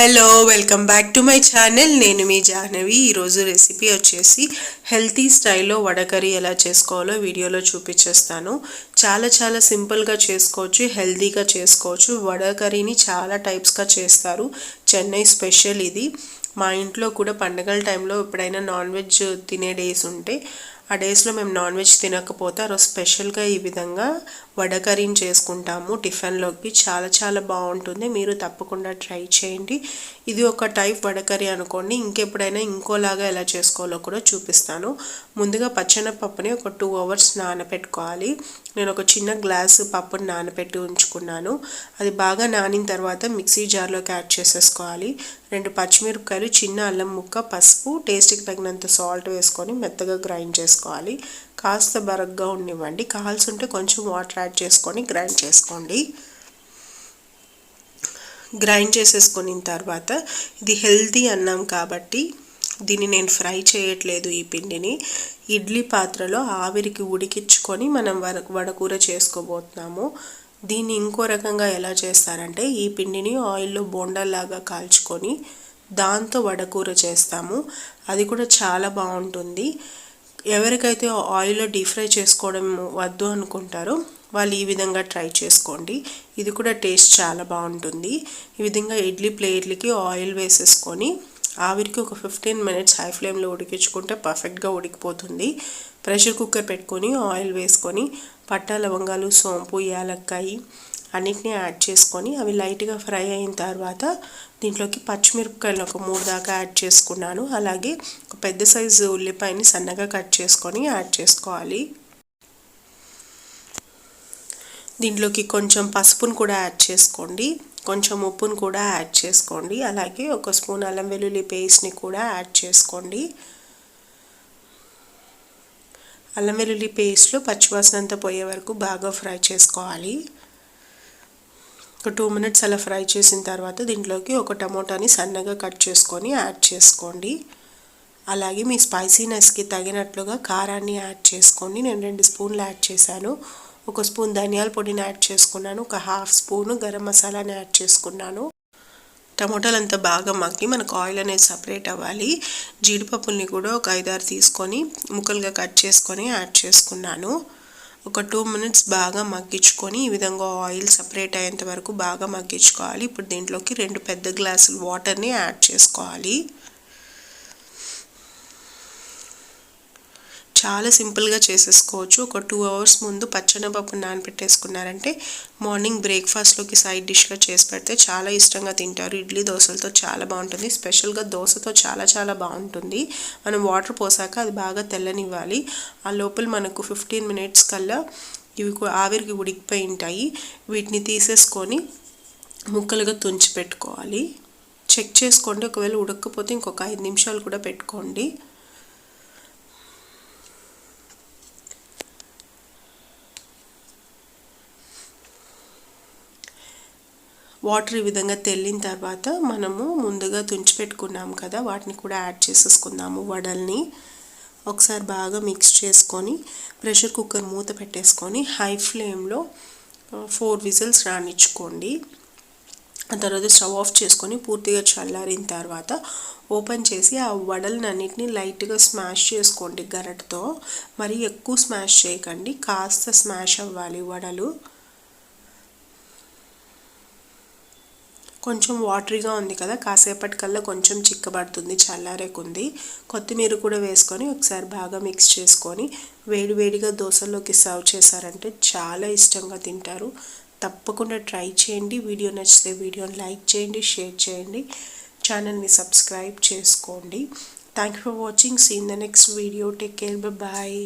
Hello welcome back to my channel. నేను మీ జాహ్నవి. ఈరోజు రెసిపీ వచ్చేసి హెల్తీ స్టైల్లో వడకర్రీ ఎలా చేసుకోవాలో వీడియోలో చూపించేస్తాను. చాలా చాలా సింపుల్గా చేసుకోవచ్చు హెల్తీగా చేసుకోవచ్చు. వడకర్రీని చాలా టైప్స్గా చేస్తారు. చెన్నై స్పెషల్ ఇది. మా ఇంట్లో కూడా పండగల టైంలో ఎప్పుడైనా నాన్ వెజ్ తినే డేస్ ఉంటే ఆ డేస్లో మేము నాన్ వెజ్ తినకపోతే ఆ రోజు స్పెషల్గా ఈ విధంగా వడకరీని చేసుకుంటాము టిఫిన్లోకి. చాలా చాలా బాగుంటుంది. మీరు తప్పకుండా ట్రై చేయండి. ఇది ఒక టైప్ వడకరీ అనుకోండి. ఇంకెప్పుడైనా ఇంకోలాగా ఎలా చేసుకోవాలో కూడా చూపిస్తాను. ముందుగా పచ్చనపప్పుని ఒక టూ అవర్స్ నానబెట్టుకోవాలి నేను ఒక చిన్న గ్లాసు పప్పుని నానబెట్టి ఉంచుకున్నాను. అది బాగా నానిన తర్వాత మిక్సీ జార్లోకి యాడ్ చేసేసుకోవాలి. రెండు పచ్చిమిరపకాయలు చిన్న అల్లం ముక్క పసుపు టేస్ట్కి తగినంత సాల్ట్ వేసుకొని మెత్తగా గ్రైండ్ చేసుకోవాలి కాస్త బరగ్గా ఉండివ్వండి కావాల్సింటే కొంచెం వాటర్ యాడ్ చేసుకొని గ్రైండ్ చేసుకోండి. గ్రైండ్ చేసేసుకున్న తర్వాత ఇది హెల్తీ అన్నాం కాబట్టి దీన్ని నేను ఫ్రై చేయట్లేదు ఈ పిండిని. ఇడ్లీ పాత్రలో ఆవిరికి ఉడికించుకొని మనం వడ వడకూర చేసుకోబోతున్నాము. దీన్ని ఇంకో రకంగా ఎలా చేస్తారంటే ఈ పిండిని ఆయిల్లో బోండాల్లాగా కాల్చుకొని దాంతో వడకూర చేస్తాము. అది కూడా చాలా బాగుంటుంది. ఎవరికైతే ఆయిల్లో డీప్ ఫ్రై చేసుకోవడం వద్దు అనుకుంటారో వాళ్ళు ఈ విధంగా ట్రై చేసుకోండి. ఇది కూడా టేస్ట్ చాలా బాగుంటుంది. ఈ విధంగా ఇడ్లీ ప్లేట్లకి ఆయిల్ వేసేసుకొని ఆవిరికి ఒక ఫిఫ్టీన్ మినిట్స్ హై ఫ్లేమ్లో ఉడికించుకుంటే పర్ఫెక్ట్గా ఉడికిపోతుంది. ప్రెషర్ కుక్కర్ పెట్టుకొని ఆయిల్ వేసుకొని పట్ట లవంగాలు సోంపు యాలక్కాయి అన్నిటినీ యాడ్ చేసుకొని అవి లైట్గా ఫ్రై అయిన తర్వాత దీంట్లోకి పచ్చిమిరపకాయలు ఒక మూడు దాకా యాడ్ చేసుకున్నాను. అలాగే ఒక పెద్ద సైజు ఉల్లిపాయని సన్నగా కట్ చేసుకొని యాడ్ చేసుకోవాలి. దీంట్లోకి కొంచెం పసుపును కూడా యాడ్ చేసుకోండి. కొంచెం ఉప్పును కూడా యాడ్ చేసుకోండి. అలాగే ఒక స్పూన్ అల్లం వెల్లుల్లి పేస్ట్ని కూడా యాడ్ చేసుకోండి. అల్లం వెల్లుల్లి పేస్ట్లో పచ్చివాసన అంతా పోయే వరకు బాగా ఫ్రై చేసుకోవాలి. ఒక టూ మినిట్స్ అలా ఫ్రై చేసిన తర్వాత దీంట్లోకి ఒక టమోటాని సన్నగా కట్ చేసుకొని యాడ్ చేసుకోండి. అలాగే మీ స్పైసీనెస్కి తగినట్లుగా కారాన్ని యాడ్ చేసుకోండి నేను రెండు స్పూన్లు యాడ్ చేశాను. ఒక స్పూన్ ధనియాల పొడిని యాడ్ చేసుకున్నాను. ఒక హాఫ్ స్పూను గరం మసాలాని యాడ్ చేసుకున్నాను. టమోటాలు అంతా బాగా మగ్గి మనకు ఆయిల్ అనేది సపరేట్ అవ్వాలి. జీడిపప్పుల్ని కూడా ఒక ఐదారు తీసుకొని ముక్కలుగా కట్ చేసుకొని యాడ్ చేసుకున్నాను. ఒక టూ మినిట్స్ బాగా మగ్గించుకొని ఈ విధంగా ఆయిల్ సపరేట్ అయ్యేంత వరకు బాగా మగ్గించుకోవాలి. ఇప్పుడు దీంట్లోకి రెండు పెద్ద గ్లాసులు వాటర్ని యాడ్ చేసుకోవాలి. చాలా సింపుల్గా చేసేసుకోవచ్చు. ఒక టూ అవర్స్ ముందు పచ్చనపప్పు నానబెట్టేసుకున్నారంటే మార్నింగ్ బ్రేక్ఫాస్ట్లోకి సైడ్ డిష్గా చేసి పెడితే చాలా ఇష్టంగా తింటారు. ఇడ్లీ దోశలతో చాలా బాగుంటుంది. స్పెషల్గా దోశతో చాలా చాలా బాగుంటుంది. మనం వాటర్ పోసాక అది బాగా తెల్లనివ్వాలి. ఆ లోపల మనకు ఫిఫ్టీన్ మినిట్స్ కల్లా ఇవి ఆవిరికి ఉడికిపోయి ఉంటాయి. వీటిని తీసేసుకొని ముక్కలుగా తుంచి పెట్టుకోవాలి. చెక్ చేసుకోండి. ఒకవేళ ఉడకపోతే ఇంకొక ఐదు నిమిషాలు కూడా పెట్టుకోండి. వాటర్ ఈ విధంగా తెల్లిన తర్వాత మనము ముందుగా తుంచిపెట్టుకున్నాము కదా వాటిని కూడా యాడ్ చేసేసుకుందాము. వడల్ని ఒకసారి బాగా మిక్స్ చేసుకొని ప్రెషర్ కుక్కర్ మూత పెట్టేసుకొని హై ఫ్లేమ్లో ఫోర్ విజిల్స్ రానిచ్చుకోండి. ఆ తర్వాత స్టవ్ ఆఫ్ చేసుకొని పూర్తిగా చల్లారిన తర్వాత ఓపెన్ చేసి ఆ వడలన్నిటిని లైట్గా స్మాష్ చేసుకోండి గరటతో. మరి ఎక్కువ స్మాష్ చేయకండి కాస్త స్మాష్ అవ్వాలి వడలు. కొంచెం వాటరీగా ఉంది కదా కాసేపటికల్లా కొంచెం చిక్కబడుతుంది చల్లారేకుంది. కొత్తిమీర కూడా వేసుకొని ఒకసారి బాగా మిక్స్ చేసుకొని వేడివేడిగా దోశల్లోకి సర్వ్ చేశారంటే చాలా ఇష్టంగా తింటారు. తప్పకుండా ట్రై చేయండి. వీడియో నచ్చితే వీడియోని లైక్ చేయండి షేర్ చేయండి. ఛానల్ని సబ్స్క్రైబ్ చేసుకోండి. Thank you for watching see in the next video take care bye